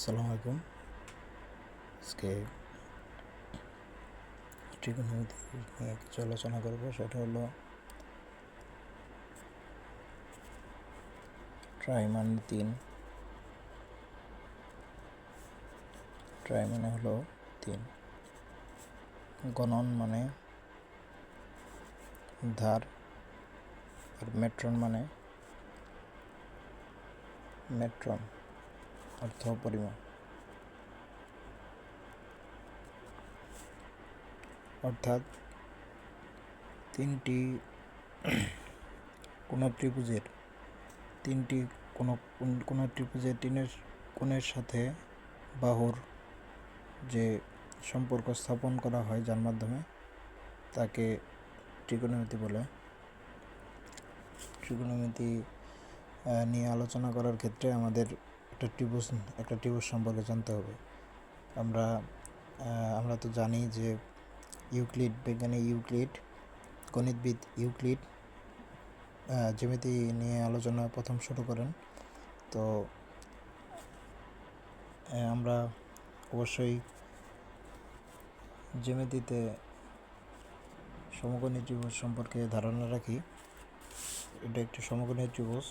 আসসালামু আলাইকুম। আজকে ট্রিগোনোমেট্রি নিয়ে কিছু আলোচনা করব, সেটা হলো ট্রাই মানে তিন। ট্রাই মানে হলো তিন। গণন মানে ধার আর মেট্রন মানে মেট্রন। অর্থ পরিমাণ। অর্থাৎ তিনটি কোনো ত্রিভুজের, তিনটি কোনো, কোন- ত্রিভুজের তিনের কোণের সাথে বাহুর যে সম্পর্ক স্থাপন করা হয় যার মাধ্যমে তাকে ত্রিকোণমিতি বলে। ত্রিকোণমিতি নিয়ে আলোচনা করার ক্ষেত্রে আমাদের একটা ত্রিভুজ একটা ত্রিভুজ সম্পর্কে জানতে হবে। আমরা আমরা তো জানি যে ইউক্লিড, বিজ্ঞানী ইউক্লিড, গণিতবিদ ইউক্লিড জ্যামিতি নিয়ে আলোচনা প্রথম শুরু করেন। তো আমরা অবশ্যই জ্যামিতিতে সমকোণী ত্রিভুজ সম্পর্কে ধারণা রাখি। এটা একটি সমকোণী ত্রিভুজ,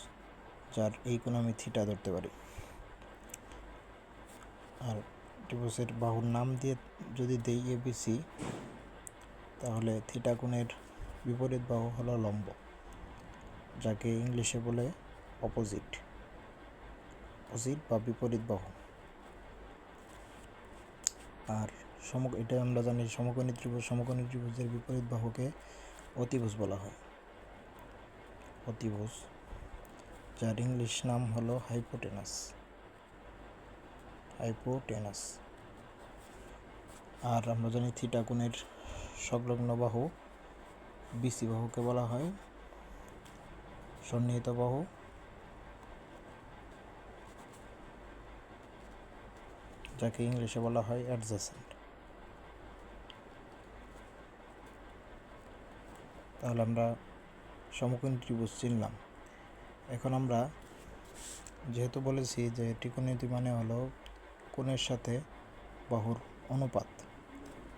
যার এই কোণ আমি থিটা ধরতে পারি। আর ত্রিভুজের বাহুর নাম দিয়ে যদি দেই এবিসি তাহলে থিটা কোণের বিপরীত বাহু হলো লম্ব, যাকে ইংলিশে বলে অপোজিট অপোজিট বা বিপরীত বাহু। আর সম এটা আমরা জানি সমকোণী ত্রিভুজ, সমকোণী ত্রিভুজের বিপরীত বাহুকে অতিভুজ বলা হয়। অতিভুজ, যার ইংলিশ নাম হলো হাইপোটেনাস হাইপোটেনাস। আর আমরা জানি থিটা কোণের সংলগ্ন বাহু, বিসি বাহুকে বলা হয়। সন্নিহিত বাহু। যাকে ইংলিশে বলা হয় অ্যাডজাসেন্ট। তাহলে আমরা সমকোণী ত্রিভুজ চিনলাম। এখন আমরা যেহেতু বলেছি যে ত্রিকোণমিতি মানে হলো কোণের সাথে বাহুর অনুপাত।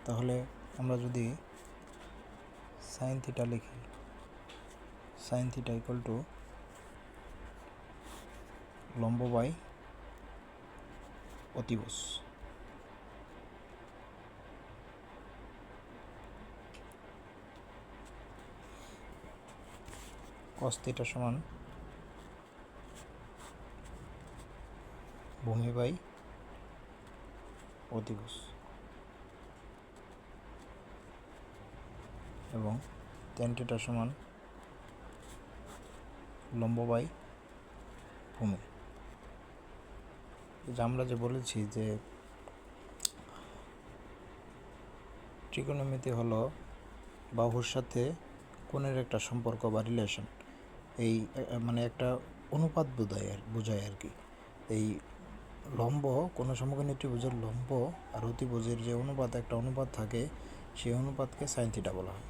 তাহলে আমরা যদি সাইন থিটা লিখি সাইন থিটা ইকুয়াল টু লম্ব বাই অতিভুজ। থিটা সমান ভূমি বাই অতিভুজ এবং থিটা সমান লম্ব বাই ভূমি। যে আমরা যে বলেছি যে ত্রিকোণমিতি হলো বাহুর সাথে কোণের একটা সম্পর্ক বা রিলেশন এই মানে একটা অনুপাত বোঝায় আর বোঝায় আর কি। এই লম্ব, কোনো সমকোণী ত্রিভুজের লম্ব আর অতিভুজের যে অনুপাত, একটা অনুপাত থাকে, সেই অনুপাতকে সাইন থিটা বলা হয়।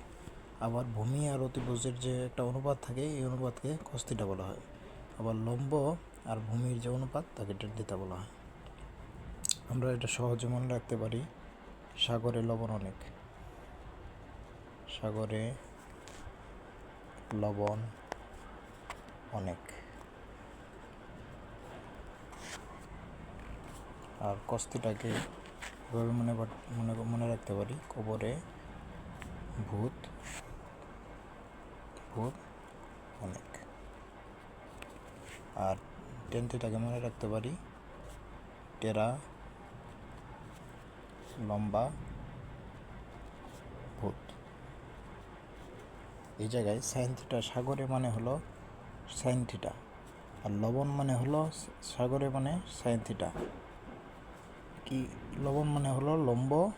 আবার ভূমি আর অতিভুজের যে একটা অনুপাত থাকে, এই অনুপাতকে থিটা বলা হয়। আবার লম্ব আর ভূমির যে অনুপাত, তাকে টেন থিটা বলা হয়। আমরা এটা সহজে মনে রাখতে পারি, সাগরে লবণ অনেক। সাগরে লবণ অনেক। আর কস্তিটাকে এভাবে মনে মনে মনে রাখতে পারি। কবরে ভূত ভূত অনেক। আর টেন্থিটাকে মনে রাখতে পারি। টেরা, লম্বা ভূত। এই জায়গায় সাইন থিটা, সাগরে মানে হলো সাইন থিটা। আর লবণ মানে হলো সাগরে মানে সাইন থিটা। কি লবণ মানে হলো লম্ব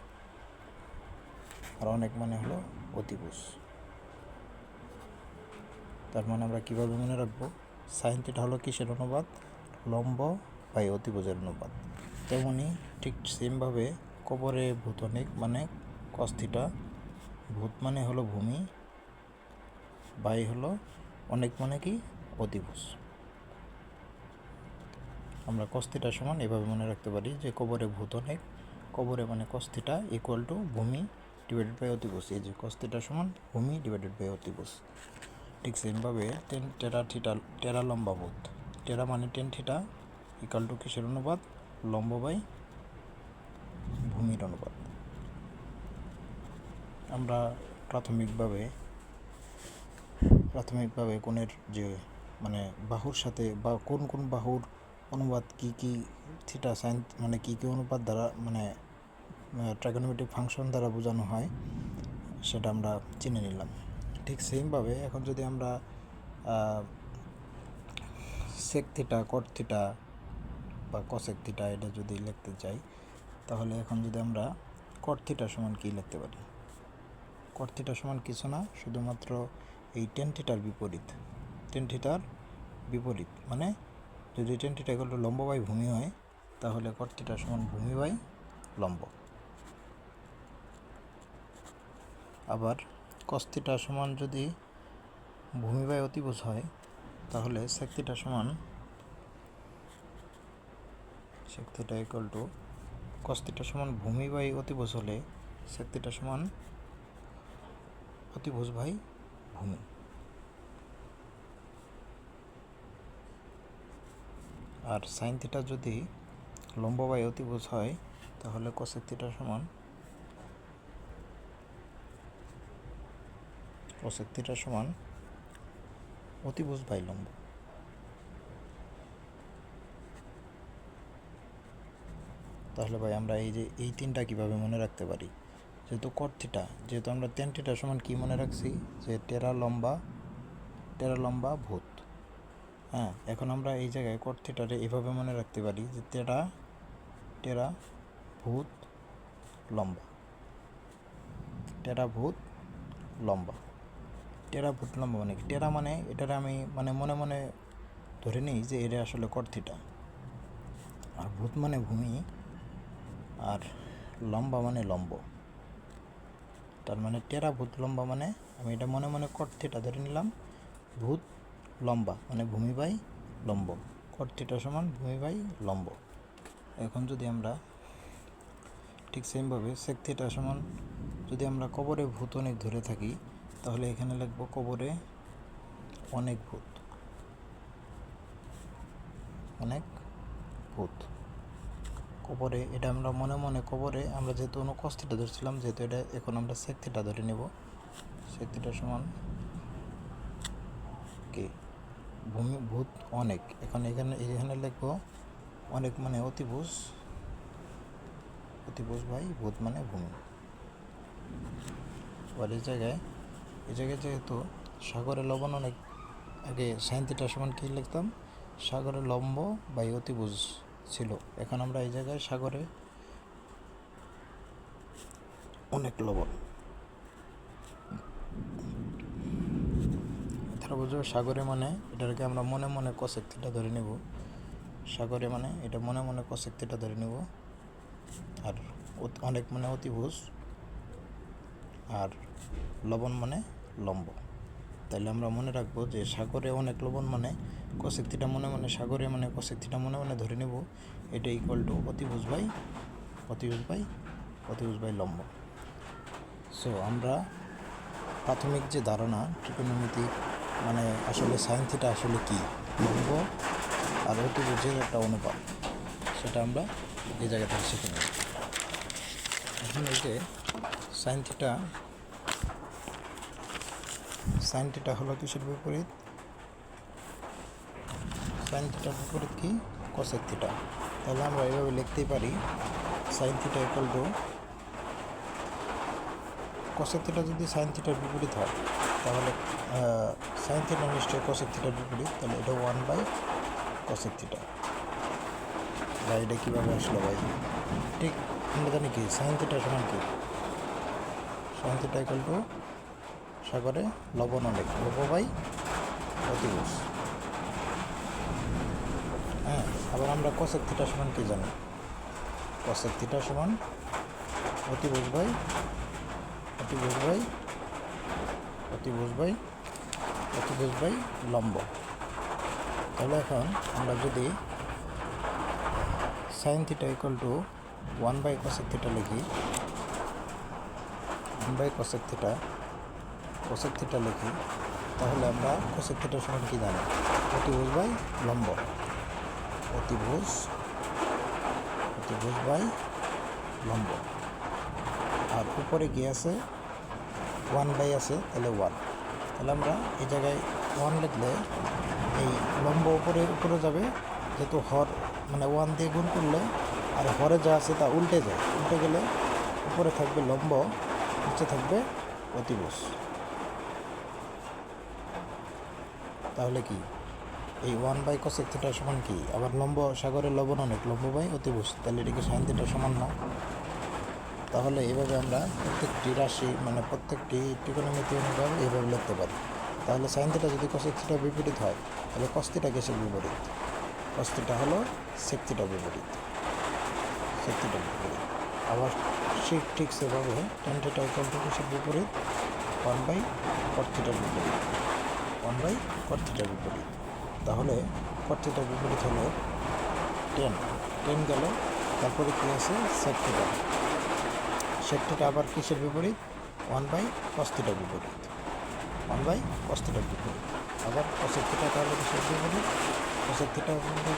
আর অনেক মানে হলো অতিভুজ। তার মানে আমরা কীভাবে মনে রাখব? সাইন থিটা হলো কিসের অনুপাত? লম্ব বাই অতিভুজের অনুপাত। তেমনি ঠিক সেমভাবে কবরে ভূত অনেক মানে থিটা ভূত মানে হলো ভূমি, বাই হলো অনেক মানে কি? অতিভুজ। আমরা কস্তিটা সমান এভাবে মনে রাখতে পারি যে কবরে ভূত অনেক, কবরে মানে কস্তিটা ইকুয়াল টু ভূমি ডিভাইডেড বাই অতিভুজ। এই যে কস্তিটা সমান ভূমি ডিভাইডেড বাই অতিভুজ। ঠিক সেমভাবে টেন টেরা থিটা টেরা লম্বা বোধ টেরা মানে টেন থিটা ইকাল টু কিসের অনুপাত? লম্ব বাই ভূমির অনুপাত। আমরা প্রাথমিকভাবে প্রাথমিকভাবে কোণের যে মানে বাহুর সাথে বা কোন কোন বাহুর অনুপাত কি কি থিটা সাইন মানে কি কি অনুপাত দ্বারা মানে ট্রাগোনোমেট্রিক ফাংশন দ্বারা বোঝানো হয়, সেটা আমরা চিনে নিলাম। ঠিক সেমভাবে এখন যদি আমরা সেক থিটা কট থিটা বা কসেক থিটা এটা যদি লিখতে চাই, তাহলে এখন যদি আমরা কট থিটা সমান কী লিখতে পারি? কট থিটা সমান কিছু না, শুধুমাত্র এই টেন থিটার বিপরীত। টেন থিটার বিপরীত মানে যদি টেন থিটা এগুলো লম্ব বাই ভূমি হয়, তাহলে কট থিটা সমান ভূমি বাই লম্ব। আবার কস্তিটা সমান যদি ভূমি বাই অতিভুজ হয়, তাহলে শক্তিটা সমান শক্তিটা ইকুয়াল টু কস্তিটা সমান ভূমি বাই অতিভুজ হলে শক্তিটা সমান অতিভুজ বাই ভূমি। আর সাইন থিটা যদি লম্ব বাই অতিভুজ হয়, তাহলে কোসেক থিটা সমান কোসেক থিটা সমান অতিভুজ বাই লম্ব। তাহলে ভাই আমরা এই যে, এই তিনটা কীভাবে মনে রাখতে পারি? যেহেতু কট থিটা যেহেতু আমরা টেন থিটা সমান কী মনে রাখছি? যে টেরা লম্বা টেরা লম্বা ভূত। হ্যাঁ এখন আমরা এই জায়গায় কট থিটারে এভাবে মনে রাখতে পারি যে টেরা টেরা ভূত লম্বা। টেরা ভূত লম্বা। টেরা ভূত লম্বা মানে কি? টেরা মানে এটারে আমি মানে মনে মনে ধরে নিই যে এটা আসলে কট থিটা আর ভূত মানে ভূমি, আর লম্বা মানে লম্ব। তার মানে টেরা ভূত লম্বা মানে আমি এটা মনে মনে কট থিটা ধরে নিলাম। ভূত লম্বা মানে ভূমি বাই লম্ব। কট থিটা সমান ভূমি বাই লম্ব। এখন যদি আমরা ঠিক সেমভাবে সেক থিটা সমান যদি আমরা কবরে ভূত অনেক ধরে থাকি, তাহলে এখানে লিখব কবরে অনেক ভূত। অনেক ভূত। কবরে, এটা আমরা মনে মনে কবরে, আমরা যেহেতু অনুকস্থিটা ধরছিলাম, যেহেতু এটা এখন আমরা সেক্তিটা ধরে নেব। সেক্তিটা সমান কি ভূমি, ভূত অনেক। এখন এখানে এখানে লিখব অনেক মানে অতিভুজ। অতিভুজ ভাই, ভূত মানে ভূমি। আর এই জায়গায় এই জায়গায় যেহেতু সাগরে লবণ অনেক, আগে সাইন্তিটা সমান কী লিখতাম? সাগরে লম্ব বাই অতিভুজ ছিল। এখন আমরা এই জায়গায় সাগরে অনেক লবণ। এছাড়া বুঝব সাগরে মানে এটাকে আমরা মনে মনে কশেক্তিটা ধরে নেব। সাগরে মানে এটা মনে মনে কশেক্তিটা ধরে নেব। আর অনেক মানে অতিভুজ। আর লবণ মানে লম্ব। তাহলে আমরা মনে রাখব যে সাগরে অনেক লবণ মানে কশক্তিটা মনে মনে, সাগরে মানে কশক্তিটা মনে মনে ধরে নেব। এটা ইকুয়াল টু অতিভুজ বাই অতিভুজ বাই অতিভুজ বাই লম্ব। সো আমরা প্রাথমিক যে ধারণা ত্রিকোণমিতি মানে আসলে সাইন থিটা আসলে কি? লম্ব আর অতিভুজের একটা অনুপাত সেটা আমরা এই জায়গা থেকে শিখে নেব। এখন এই যে সাইন থিটা সাইন থিটা হলো কিসের বিপরীত? সাইন থিটার বিপরীত কি? কসেক থিটা তাহলে আমরা এভাবে লিখতেই পারি সাইন থিটা টু থিটা যদি সাইন থিটার বিপরীত হয়, তাহলে সাইন থিটা নিশ্চয়ই কসেক থিটার বিপরীত, তাহলে এটা ওয়ান বাই কসেক থিটা বা এটা কীভাবে আসলো ভাই? ঠিক আমরা জানি কি সাইন থিটা সমান কি? সাইন থিটা ইকুয়াল টু সাগরে লবণ অনেক, লব বাই অতিভুজ। হ্যাঁ আবার আমরা কসেক থিটা সমান কি জানি? কসেক থিটা সমান অতিভুজ বাই অতিভুজ বাই অতিভুজ বাই অতিভুজ বাই লম্ব। তাহলে এখন আমরা যদি sine theta equal to one by cosec theta লিখি one by cosec theta cosec theta লিখি, তাহলে আমরা কসেক থিটার সমান কী জানি? অতিভুজ বাই লম্ব। অতিভুজ অতিভুজ বাই লম্ব। আর উপরে কি আছে? ওয়ান বাই আছে, তাহলে ওয়ান তাহলে আমরা এই জায়গায় ওয়ান লিখলে এই লম্ব উপরে উপরে যাবে, যেহেতু হর মানে ওয়ান দিয়ে গুণ করলে, আর হরে যা আছে তা উল্টে যায়। উল্টে গেলে উপরে থাকবে লম্ব, নিচে থাকবে অতিভুজ। তাহলে কি? এই ওয়ান বাই কসেক থিটার সমান কি? আবার লম্ব সাগরের লবণ অনেক, লম্ব বাই অতিভুজ। তাহলে এটিকে সাইন থিটার সমান না তাহলে এইভাবে আমরা প্রত্যেকটি রাশি মানে প্রত্যেকটি ত্রিকোণমিতি অনুযায়ী এইভাবে লিখতে পারি। তাহলে সাইন থিটা যদি থিটা বিপরীত হয়, তাহলে কস্তিটা কিসের বিপরীত? কস্তিটা হলো সেক থিটা বিপরীত। সেক থিটা বিপরীত। আবার ঠিক ঠিক সেভাবে টেন থিটা টু কিসের বিপরীত? ওয়ান বাই কট থিটার বিপরীত। ওয়ান বাই কট বিপরীত। তাহলে কট বিপরীত হলো টেন টেন গেল, তারপরে কী আছে? সেক থিটা সেক থিটা আবার কিসের বিপরীত? ওয়ান বাই কস বিপরীত। ওয়ান বাই কস বিপরীত। আবার থিটা তাহলে কিসের বিপরীত?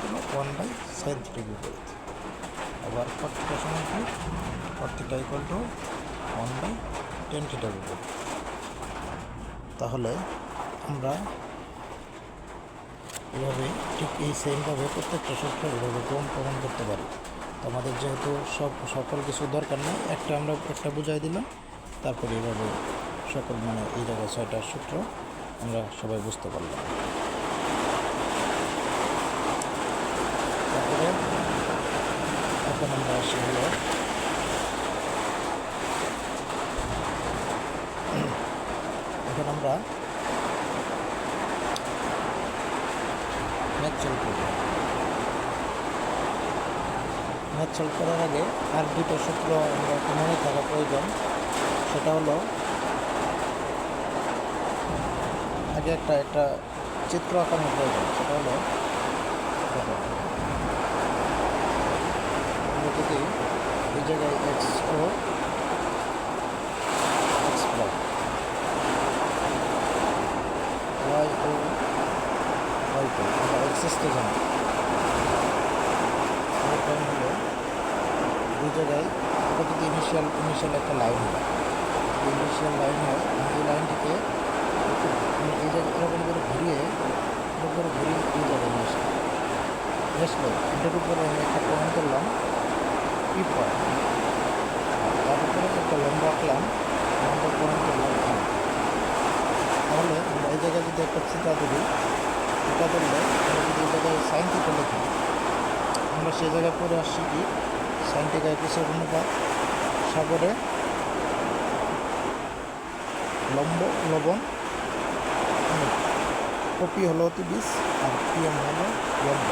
হলো ওয়ান বাই সাইন থিটার বিপরীত। আবার কট থিটা সমান কি? Cot theta to one by tan থিটার বিপরীত। তাহলে আমরা এভাবে ঠিক এই সেমভাবে প্রত্যেকটা সূত্র এভাবে প্রমাণ প্রমাণ করতে পারি। আমাদের যেহেতু সব সকল কিছু দরকার নেই, একটা আমরা একটা বুঝাই দিলাম। তারপরে এভাবে সকল মানে এই জায়গায় ছয়টা সূত্র আমরা সবাই বুঝতে পারলাম তারপরে এখন আমরা আসি হলো এখন আমরা ম্যাথ সলভ করব ম্যাথ করার আগে আর দুটো সূত্র আমরা মনে থাকা প্রয়োজন। সেটা হলো, আগে একটা একটা চিত্র আঁকানোর প্রয়োজন। সেটা হলো যদি এই জায়গায় X O X Y O Y prime আমরা এক্সেস তো জানি ওয়াই প্রাইম হলো দুই জায়গায় এটা যদি ইনিশিয়াল ইনিশিয়াল একটা লাইন হয়। ইনিশিয়াল লাইন হয়, এই লাইনটিকে এই জায়গায় এরকম করে ঘুরিয়ে, এরকম করে ঘুরিয়ে এই জায়গায় নিয়ে আসলাম। আসলো এটার উপরে আমি একটা প্রমাণ করলাম। পি পয়েন্ট তার উপরে একটা লম্বা আঁকলাম লম্বা প্রমাণ করলাম তাহলে আমরা এই জায়গায় যদি একটা চিতা ধরি চিতা ধরলে আমরা যদি এই জায়গায় সাইন থিটা লিখি, আমরা সেই জায়গায় পরে আসছি কি? সাইন থিটা একুশের অনুপাত সাগরে লম্ব, লবণ কপি হলো অতি বিষ আর পিএম হলো লম্ব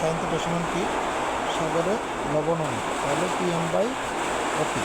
সাইন থিটা সমান কি সাগরে লবণ, অনেক। তাহলে পিএম বাই অতি